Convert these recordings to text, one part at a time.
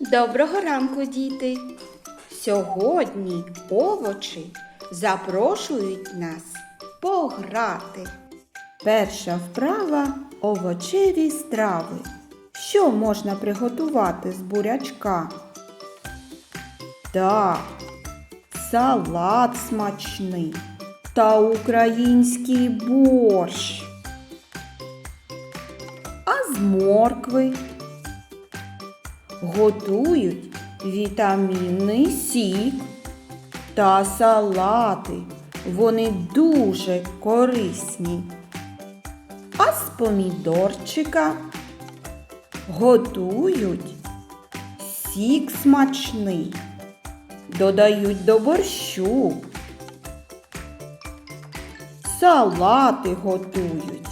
Доброго ранку, діти! Сьогодні овочі запрошують нас пограти. Перша вправа овочеві страви. Що можна приготувати з бурячка? Так, салат смачний та український борщ. А з моркви готують вітамінний сік та салати. Вони дуже корисні. А з помідорчика готують сік смачний, додають до борщу, салати готують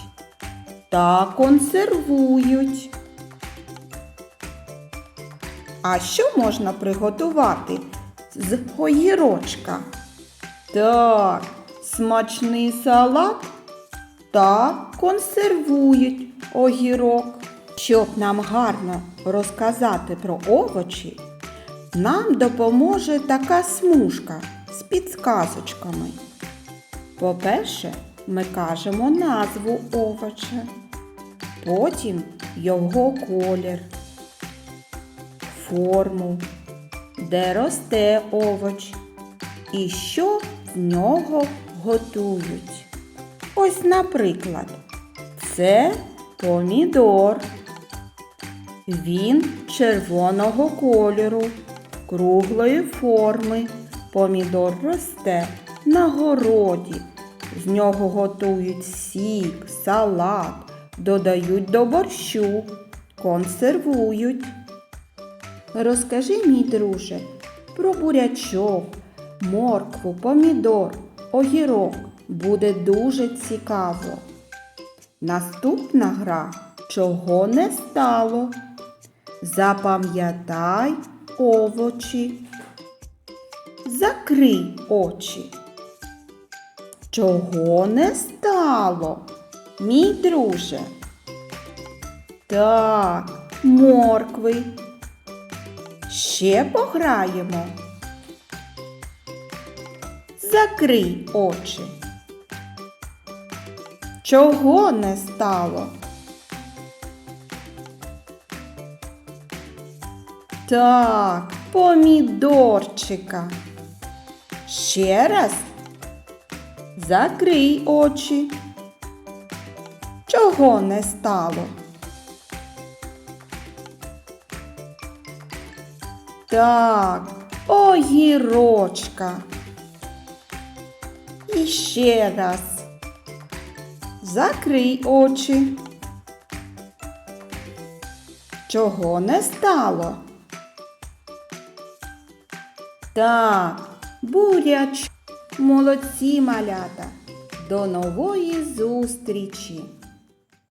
та консервують. А що можна приготувати з огірочка? Так, смачний салат та консервують огірок. Щоб нам гарно розказати про овочі, нам допоможе така смужка з підсказочками. По-перше, ми кажемо назву овоча, потім його колір форму, де росте овоч і що з нього готують. Ось, наприклад, це помідор. Він червоного кольору, круглої форми. Помідор росте на городі. З нього готують сік, салат, додають до борщу, консервують. Розкажи, мій друже, про бурячок, моркву, помідор, огірок. Буде дуже цікаво. Наступна гра чого не стало. Запам'ятай овочі. Закрий очі. Чого не стало, мій друже? Так, моркви. Ще пограємо. Закрий очі. Чого не стало? Так, помідорчика. Ще раз. Закрий очі. Чого не стало? Так, огірочка. І ще раз. Закрий очі. Чого не стало? Так, буряч. Молодці малята. До нової зустрічі!